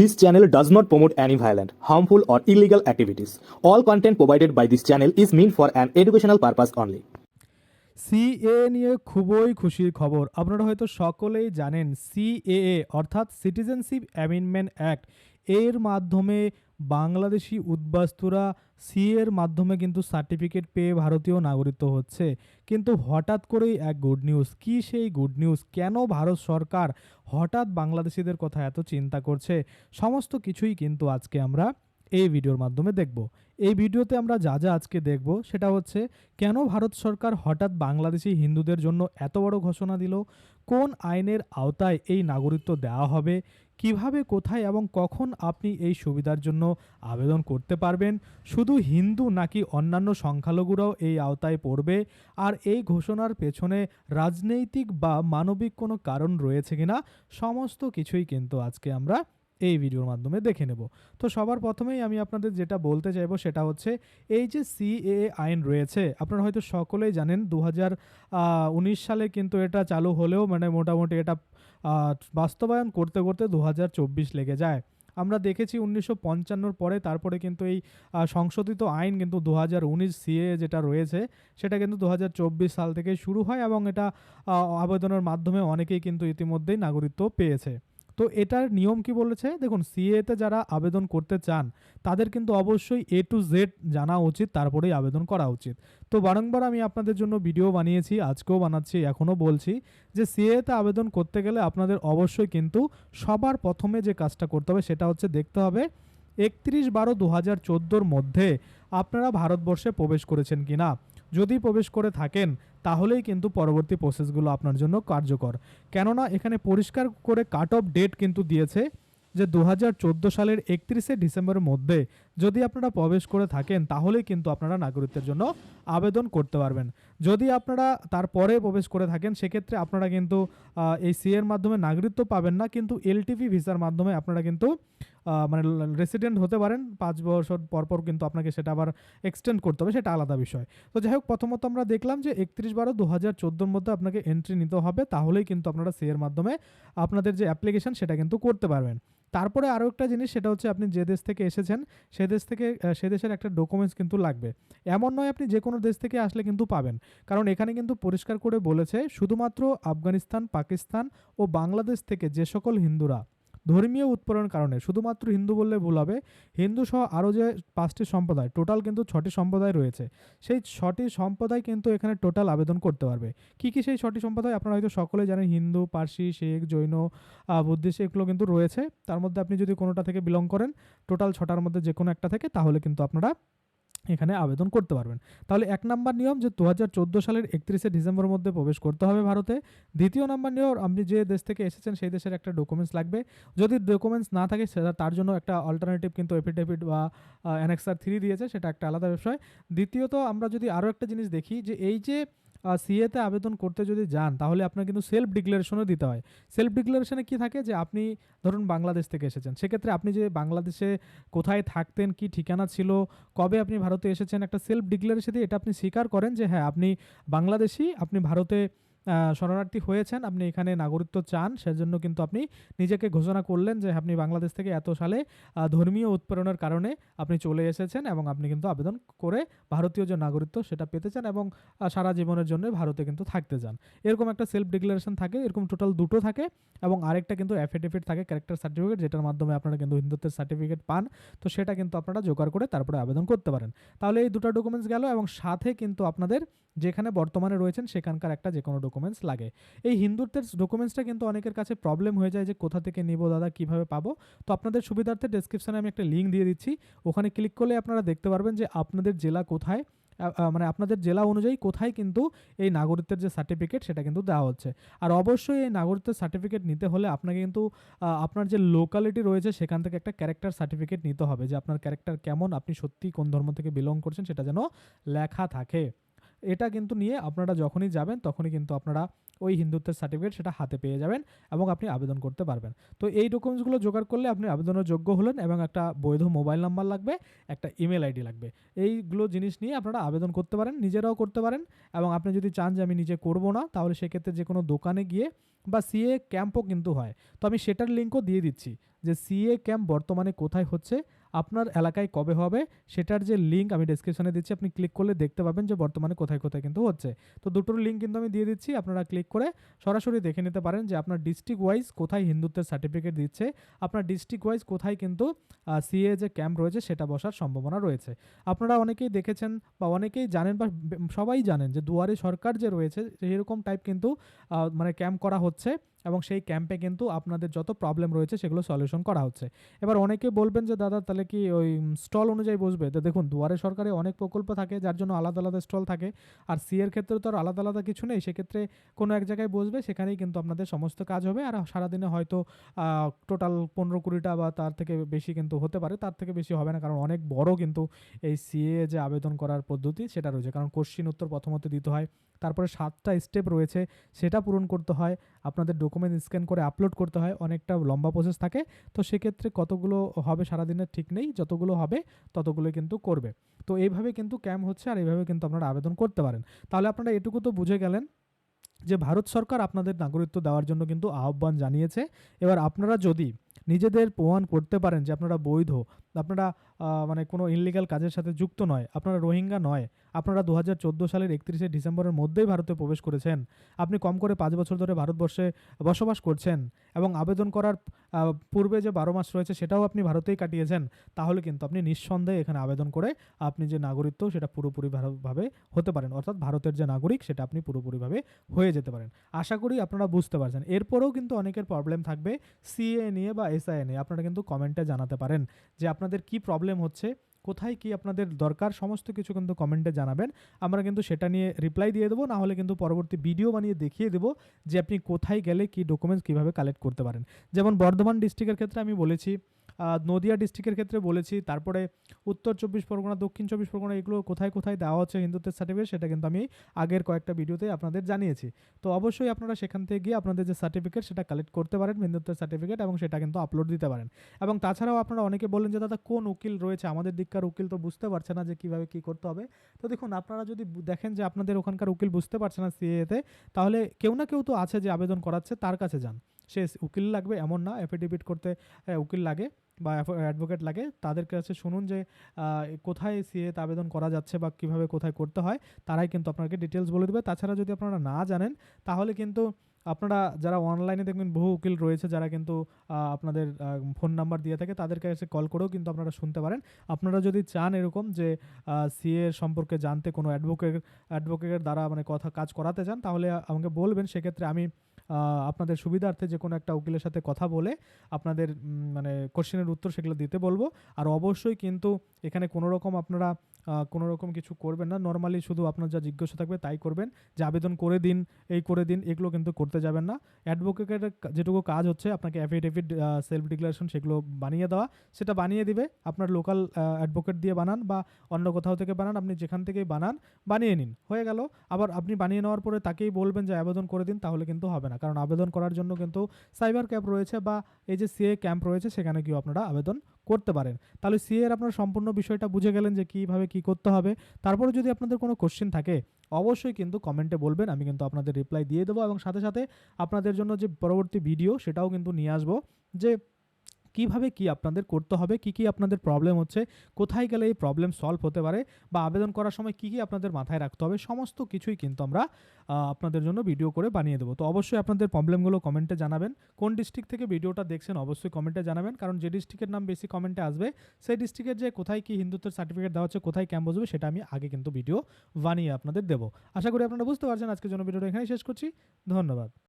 This channel does not promote any violent, harmful, or illegal activities. All content provided by this channel is meant for an educational purpose only. CA নিয়ে খুবই খুশির খবর আপনারা হয়তো সকলেই জানেন CAA অর্থাৎ সিটিজেনশিপ অ্যামেন্ডমেন্ট অ্যাক্ট এর মাধ্যমে বাংলাদেশি উদ্বাস্তুরা সি এর মাধ্যমে কিন্তু সার্টিফিকেট পেয়ে ভারতীয় নাগরিকত্ব হচ্ছে। কিন্তু হঠাৎ করেই এক গুড নিউজ, কি সেই গুড নিউজ? কেন ভারত সরকার হঠাৎ বাংলাদেশিদের কথা এত চিন্তা করছে? সমস্ত কিছুই কিন্তু আজকে আমরা এই ভিডিওর মাধ্যমে দেখব। এই ভিডিওতে আমরা যা যা আজকে দেখব, সেটা হচ্ছে কেন ভারত সরকার হঠাৎ বাংলাদেশি হিন্দুদের জন্য এত বড় ঘোষণা দিল? কোন আইনের আওতায় এই নাগরিকত্ব দেওয়া হবে? কীভাবে, কোথায় এবং কখন আপনি এই সুবিধার জন্য আবেদন করতে পারবেন? শুধু হিন্দু নাকি অন্যান্য সংখ্যালঘুরাও এই আওতায় পড়বে? আর এই ঘোষণার পেছনে রাজনৈতিক বা মানবিক কোনো কারণ রয়েছে কিনা? সমস্ত কিছুই কিন্তু আজকে আমরা এই ভিডিওর মাধ্যমে দেখে নেব। তো সবার প্রথমেই আমি আপনাদের যেটা বলতে চাইব সেটা হচ্ছে, এই যে সিএএ আইন রয়েছে, আপনারা হয়তো সকলেই জানেন দু সালে কিন্তু এটা চালু হলেও মানে মোটামুটি এটা বাস্তবায়ন করতে করতে দু হাজার চব্বিশ লেগে যায়। আমরা দেখেছি উনিশশো পঞ্চান্নর পরে তারপরে কিন্তু এই সংশোধিত আইন কিন্তু দু হাজার উনিশ সিএ যেটা রয়েছে, সেটা কিন্তু দু হাজার চব্বিশ সাল থেকে শুরু হয় এবং এটা আবেদনের মাধ্যমে অনেকেই কিন্তু ইতিমধ্যেই নাগরিকত্ব পেয়েছে। তো এটার নিয়ম কি বলেছে? দেখুন সিএতে যারা আবেদন করতে চান, তাদের কিন্তু অবশ্যই এ টু জেড জানা উচিত, তারপরেই আবেদন করা উচিত। তো বারংবার আমি আপনাদের জন্য ভিডিও বানিয়েছি, আজকেও বানাচ্ছি, এখনও বলছি যে সিএতে আবেদন করতে গেলে আপনাদের অবশ্যই কিন্তু সবার প্রথমে যে কাজটা করতে হবে সেটা হচ্ছে দেখতে হবে একত্রিশ বারো দু হাজার মধ্যে আপনারা ভারতবর্ষে প্রবেশ করেছেন কি না যদি প্রবেশ করে থাকেন তাহলেই কিন্তু পরবর্তী প্রসেসগুলো আপনার জন্য কার্যকর। কেননা এখানে পরিষ্কার করে কাট অফ ডেট কিন্তু দিয়েছে যে দু হাজার চোদ্দ সালের একত্রিশে ডিসেম্বরের মধ্যে যদি আপনারা প্রবেশ করে থাকেন, তাহলেই কিন্তু আপনারা নাগরিকত্বের জন্য আবেদন করতে পারবেন। যদি আপনারা তারপরে প্রবেশ করে থাকেন, সেক্ষেত্রে আপনারা কিন্তু এই সি এর মাধ্যমে নাগরিকত্ব পাবেন না, কিন্তু এলটিভি ভিসার মাধ্যমে আপনারা কিন্তু মানে রেসিডেন্ট হতে পারেন। পাঁচ বছর পরপর কিন্তু আপনাকে সেটা আবার এক্সটেন্ড করতে হবে, সেটা আলাদা বিষয়। তো যাই হোক, প্রথমত আমরা দেখলাম যে একত্রিশ বারো দু হাজার চোদ্দোর মধ্যে আপনাকে এন্ট্রি নিতে হবে, তাহলেই কিন্তু আপনারা সি এর মাধ্যমে আপনাদের যে অ্যাপ্লিকেশন সেটা কিন্তু করতে পারবেন। তারপরে আরও একটা জিনিস, সেটা হচ্ছে আপনি যে দেশ থেকে এসেছেন, সে দেশ থেকে সে দেশের একটা ডকুমেন্টস কিন্তু লাগবে। এমন নয় আপনি যে কোনো দেশ থেকে আসলে কিন্তু পাবেন। কারণ এখানে কিন্তু পরিষ্কার করে বলেছে, শুধুমাত্র আফগানিস্তান, পাকিস্তান ও বাংলাদেশ থেকে যে সকল হিন্দুরা ধর্মীয় উৎপীড়নের কারণে। শুধুমাত্র হিন্দু বললে ভুল হবে। হিন্দু সহ আরও যে পাঁচটি সম্প্রদায়, টোটাল কিন্তু ছটি সম্প্রদায় রয়েছে। সেই ছটি সম্প্রদায় কিন্তু এখানে টোটাল আবেদন করতে পারবে। কি কি সেই ছটি সম্প্রদায়? আপনারা হয়তো সকলে জানেন হিন্দু, পার্সি, শেখ, জৈন বুদ্ধিস্ট এগুলো কিন্তু রয়েছে। তার মধ্যে আপনি যদি কোনোটা থেকে বিলং করেন, টোটাল ছটার মধ্যে যে কোনো একটা থেকে, তাহলে কিন্তু আপনারা এখানে আবেদন করতে পারবেন। তাহলে এক নাম্বার নিয়ম যে দু হাজার চোদ্দ সালের একত্রিশে ডিসেম্বর মধ্যে প্রবেশ করতে হবে ভারতে। দ্বিতীয় নাম্বার নিয়ম, আপনি যে দেশ থেকে এসেছেন সেই দেশের একটা ডকুমেন্টস লাগবে। যদি ডকুমেন্টস না থাকে, সেটা তার জন্য একটা অল্টারনেটিভ কিন্তু এফিডেভিট বা অ্যানেক্সার থ্রি দিয়েছে, সেটা একটা আলাদা বিষয়। দ্বিতীয়ত আমরা যদি আরও একটা জিনিস দেখি যে এই যে সিএতে আবেদন করতে যদি যান, তাহলে আপনার কিন্তু সেলফ ডিক্লারেশনও দিতে হয়। সেলফ ডিক্লারেশনে কি থাকে যে, আপনি ধরুন বাংলাদেশ থেকে এসেছেন, সেক্ষেত্রে আপনি যে বাংলাদেশে কোথায় থাকতেন, কি ঠিকানা ছিল, কবে আপনি ভারতে এসেছেন, একটা সেলফ ডিক্লারেশন দিয়ে এটা আপনি স্বীকার করেন যে হ্যাঁ আপনি বাংলাদেশি, আপনি ভারতে শরণার্থী হয়েছেন, আপনি এখানে নাগরিকত্ব চান, সেজন্য কিন্তু আপনি নিজেকে ঘোষণা করলেন যে আপনি বাংলাদেশ থেকে এত সালে ধর্মীয় উৎপীড়নের কারণে আপনি চলে এসেছেন এবং আপনি কিন্তু আবেদন করে ভারতীয় যে নাগরিকত্ব সেটা পেতে চান এবং সারা জীবনের জন্য ভারতে কিন্তু থাকতে চান। এরকম একটা সেলফ ডিক্লারেশন থাকে, এরকম টোটাল দুটো থাকে এবং আরেকটা কিন্তু অ্যাফিডেভিট থাকে ক্যারেক্টার সার্টিফিকেট যেটার মাধ্যমে আপনারা কিন্তু হিন্দুত্বের সার্টিফিকেট পান, তো সেটা কিন্তু আপনারা জোগাড় করে তারপরে আবেদন করতে পারেন। তাহলে এই দুটো ডকুমেন্টস গেল এবং সাথে কিন্তু আপনাদের যেখানে বর্তমানে রয়েছেন সেখানকার একটা যে কোনো ডকুমেন্টস লাগে। এই হিন্দুত্বের ডকুমেন্টসটা কিন্তু অনেকের কাছে প্রবলেম হয়ে যায় যে কোথা থেকে নিব, দাদা, কীভাবে পাবো। তো আপনাদের সুবিধার্থে ডেসক্রিপশনে আমি একটা লিঙ্ক দিয়ে দিচ্ছি। ওখানে ক্লিক করলে আপনারা দেখতে পারবেন যে আপনাদের জেলা কোথায় মানে আপনাদের জেলা অনুযায়ী কোথায় কিন্তু এই নাগরিকত্বের যে সার্টিফিকেট সেটা কিন্তু দেওয়া হচ্ছে। আর অবশ্যই এই নাগরিকত্বের সার্টিফিকেট নিতে হলে আপনাকে কিন্তু আপনার যে লোকালিটি রয়েছে সেখান থেকে একটা ক্যারেক্টার সার্টিফিকেট নিতে হবে যে আপনার ক্যারেক্টার কেমন, আপনি সত্যি কোন ধর্ম থেকে বিলং করছেন সেটা যেন লেখা থাকে। এটা কিন্তু নিয়ে আপনারা যখনই যাবেন, তখনই কিন্তু আপনারা ওই হিন্দুত্বের সার্টিফিকেট সেটা হাতে পেয়ে যাবেন এবং আপনি আবেদন করতে পারবেন। তো এই ডকুমেন্টসগুলো জোগাড় করলে আপনি আবেদনের যোগ্য হলেন এবং একটা বৈধ মোবাইল নাম্বার লাগবে, একটা ইমেল আইডি লাগবে। এইগুলো জিনিস নিয়ে আপনারা আবেদন করতে পারেন, নিজেরাও করতে পারেন এবং আপনি যদি চান যে আমি নিজে করব না, তাহলে সেক্ষেত্রে যে কোনো দোকানে গিয়ে বা সিএ ক্যাম্পও কিন্তু হয়। তো আমি সেটার লিঙ্কও দিয়ে দিচ্ছি যে সিএ ক্যাম্প বর্তমানে কোথায় হচ্ছে আপনার এলাকায় কবে হবে সেটার যে লিঙ্ক আমি ডেসক্রিপশনে দিচ্ছি, আপনি ক্লিক করলে দেখতে পাবেন যে বর্তমানে কোথায় কোথায় কিন্তু হচ্ছে। তো দুটোর লিঙ্ক কিন্তু আমি দিয়ে দিচ্ছি, আপনারা ক্লিক করে সরাসরি দেখে নিতে পারেন যে আপনার ডিস্ট্রিক্ট ওয়াইজ কোথায় হিন্দুত্বের সার্টিফিকেট দিচ্ছে, আপনার ডিস্ট্রিক্ট ওয়াইজ কোথায় কিন্তু সিএ যে ক্যাম্প রয়েছে সেটা বসার সম্ভাবনা রয়েছে। আপনারা অনেকেই দেখেছেন বা অনেকেই জানেন বা সবাই জানেন যে দুয়ারে সরকার যে রয়েছে এরকম টাইপ কিন্তু মানে ক্যাম্প করা হচ্ছে। এবং সেই ক্যাম্পে কিন্তু আপনাদের যত প্রবলেম রয়েছে সেগুলো সলিউশন করা হচ্ছে। এবার অনেকে বলবেন যে, দাদা, তাহলে কি ওই স্টল অনুযায়ী বসবে? তো দেখুন, দুয়ারে সরকারে অনেক প্রকল্প থাকে যার জন্য আলাদা আলাদা স্টল থাকে। আর সি এর ক্ষেত্রে তো আর আলাদা আলাদা কিছু নেই। সেক্ষেত্রে কোনো এক জায়গায় বসবে, সেখানেই কিন্তু আপনাদের সমস্ত কাজ হবে। আর সারাদিনে হয়তো টোটাল পনেরো কুড়িটা বা তার থেকে বেশি কিন্তু হতে পারে। তার থেকে বেশি হবে না, কারণ অনেক বড় কিন্তু এই সিএ যে আবেদন করার পদ্ধতি সেটা রয়েছে। কারণ কোশ্চিন উত্তর প্রথমত দিতে হয়। তারপরে সাতটা স্টেপ রয়েছে, সেটা পূরণ করতে হয়। আপনাদের ডকুমেন্ট স্ক্যান করে আপলোড করতে হয়, অনেকটা লম্বা প্রসেস থাকে। তো সেক্ষেত্রে কতগুলো হবে সারাদিনের ঠিক নেই, যতগুলো হবে ততগুলো কিন্তু করবে। তো এইভাবে কিন্তু ক্যাম্প হচ্ছে আর এইভাবে কিন্তু আপনারা আবেদন করতে পারেন। তাহলে আপনারা এটুকু তো বুঝে গেলেন যে ভারত সরকার আপনাদের নাগরিকত্ব দেওয়ার জন্য কিন্তু আহ্বান জানিয়েছে। এবার আপনারা যদি নিজেদের প্রমাণ করতে পারেন যে আপনারা বৈধ, আপনারা মানে কোনো ইনলিগাল কাজের সাথে যুক্ত নয়, আপনারা রোহিঙ্গা নয়, আপনারা দু হাজার চোদ্দ সালের একত্রিশে ডিসেম্বরের মধ্যেই ভারতে প্রবেশ করেছেন, আপনি কম করে পাঁচ বছর ধরে ভারতবর্ষে বসবাস করছেন এবং আবেদন করার পূর্বে যে বারো মাস রয়েছে সেটাও আপনি ভারতেই কাটিয়েছেন, তাহলে কিন্তু আপনি নিঃসন্দেহে এখানে আবেদন করে আপনি যে নাগরিকত্ব সেটা পুরোপুরি ভাবে হতে পারেন, অর্থাৎ ভারতের যে নাগরিক সেটা আপনি পুরোপুরিভাবে হয়ে যেতে পারেন। আশা করি আপনারা বুঝতে পারছেন। এরপরেও কিন্তু অনেকের প্রবলেম থাকবে সিএ নিয়ে বা এস এনে আপনারা কিন্তু কমেন্টে জানাতে পারেন যে আপনাদের কি প্রবলেম হচ্ছে, কোথায় কি আপনাদের দরকার, সমস্ত কিছু কিন্তু কমেন্টে জানাবেন। আমরা কিন্তু সেটা নিয়ে রিপ্লাই দিয়ে দেবো, না হলে কিন্তু পরবর্তী ভিডিও বানিয়ে দেখিয়ে দেবো যে আপনি কোথায় গেলে কি ডকুমেন্টস কীভাবে কালেক্ট করতে পারেন। যেমন বর্ধমান ডিস্ট্রিক্টের ক্ষেত্রে আমি বলেছি নদিয়া ডিস্ট্রিক্টের ক্ষেত্রে বলেছি, তারপরে উত্তর চব্বিশ পরগনা, দক্ষিণ চব্বিশ পরগনা, এগুলো কোথায় কোথায় দেওয়া হচ্ছে হিন্দুত্বের সার্টিফিকেট সেটা কিন্তু আমি আগের কয়েকটা ভিডিওতে আপনাদের জানিয়েছি। তো অবশ্যই আপনারা সেখান থেকে গিয়ে আপনাদের যে সার্টিফিকেট সেটা কালেক্ট করতে পারেন হিন্দুত্বের সার্টিফিকেট এবং সেটা কিন্তু আপলোড দিতে পারেন। এবং তাছাড়াও আপনারা অনেকে বললেন যে, দাদা, কোন উকিল রয়েছে? আমাদের দিককার উকিল তো বুঝতে পারছে না যে কীভাবে কী করতে হবে। তো দেখুন, আপনারা যদি দেখেন যে আপনাদের ওখানকার উকিল বুঝতে পারছে না সিএতে তাহলে কেউ না কেউ তো আছে যে আবেদন করাচ্ছে, তার কাছে যান। সে উকিল লাগবে, এমন না অ্যাফিডেভিট করতে উকিল লাগে। বা অ্যাডভোকেট লাগে, তাদের কাছে শুনুন যে কোথায় সিএতে আবেদন করা যাচ্ছে বা কীভাবে কোথায় করতে হয়, তারাই কিন্তু আপনাকে ডিটেলস বলে দেবে। তাছাড়া যদি আপনারা না জানেন, তাহলে কিন্তু আপনারা যারা অনলাইনে দেখবেন, বহু উকিল রয়েছে যারা কিন্তু আপনাদের ফোন নাম্বার দিয়ে থাকে, তাদের কাছে কল করেও কিন্তু আপনারা শুনতে পারেন। আপনারা যদি চান এরকম যে সিএ সম্পর্কে জানতে কোনো অ্যাডভোকেট অ্যাডভোকেটের দ্বারা মানে কথা, কাজ করাতে চান, তাহলে আমাকে বলবেন। সেক্ষেত্রে আমি আপনাদের সুবিধার্থে যে কোনো একটা উকিলের সাথে কথা বলে আপনাদের মানে কোশ্চেনের উত্তর সেগুলো দিতে বলব। আর অবশ্যই কিন্তু এখানে কোনো রকম আপনারা কোনো রকম কিছু করবেন না। নর্মালি শুধু আপনার যা জিজ্ঞাসা থাকবে তাই করবেন। যে আবেদন করে দিন, এই করে দিন, এগুলো কিন্তু করতে যাবেন না। অ্যাডভোকেটের যেটুকু কাজ হচ্ছে, আপনাকে অ্যাফিডেভিট সেলফ ডিক্লারেশন সেগুলো বানিয়ে দেওয়া। সেটা বানিয়ে দিবে। আপনার লোকাল অ্যাডভোকেট দিয়ে বানান বা অন্য কোথাও থেকে বানান। আপনি যেখান থেকেই বানান, বানিয়ে নিন। হয়ে গেল। আবার আপনি বানিয়ে নেওয়ার পরে তাকেই বলবেন যে আবেদন করে দিন, তাহলে কিন্তু হবে না। কারণ আবেদন করার জন্য কিন্তু সাইবার ক্যাম্প রয়েছে বা এই যে সিএ ক্যাম্প রয়েছে, সেখানে গিয়েও আপনারা আবেদন করতে পারেন। তাহলে সিএ এর আপনারা সম্পূর্ণ বিষয়টা বুঝে গেলেন যে কীভাবে কি করতে হবে। তারপরে যদি আপনাদের কোনো কোশ্চেন থাকে, অবশ্যই কিন্তু কমেন্টে বলবেন, আমি কিন্তু আপনাদের রিপ্লাই দিয়ে দেবো এবং সাথে সাথে আপনাদের জন্য যে পরবর্তী ভিডিও সেটাও কিন্তু নিয়ে আসব। যে কীভাবে কি আপনাদের করতে হবে, কি কি আপনাদের প্রবলেম হচ্ছে, কোথায় গেলে এই প্রবলেম সলভ হতে পারে বা আবেদন করার সময় কি কি আপনাদের মাথায় রাখতে হবে, সমস্ত কিছুই কিন্তু আমরা আপনাদের জন্য ভিডিও করে বানিয়ে দেবো। তো অবশ্যই আপনাদের প্রবলেমগুলো কমেন্টে জানাবেন। কোন ডিস্ট্রিক্ট থেকে ভিডিওটা দেখছেন অবশ্যই কমেন্টে জানাবেন। কারণ যে ডিস্ট্রিক্টের নাম বেশি কমেন্টে আসবে, সেই ডিস্ট্রিক্টের যে কোথায় কি হিন্দুত্বের সার্টিফিকেট দেওয়া হচ্ছে, কোথায় ক্যাম্প বসবে, সেটা আমি আগে কিন্তু ভিডিও বানিয়ে আপনাদের দেবো। আশা করি আপনারা বুঝতে পারছেন। আজকের জন্য ভিডিওটা এখানেই শেষ করছি। ধন্যবাদ।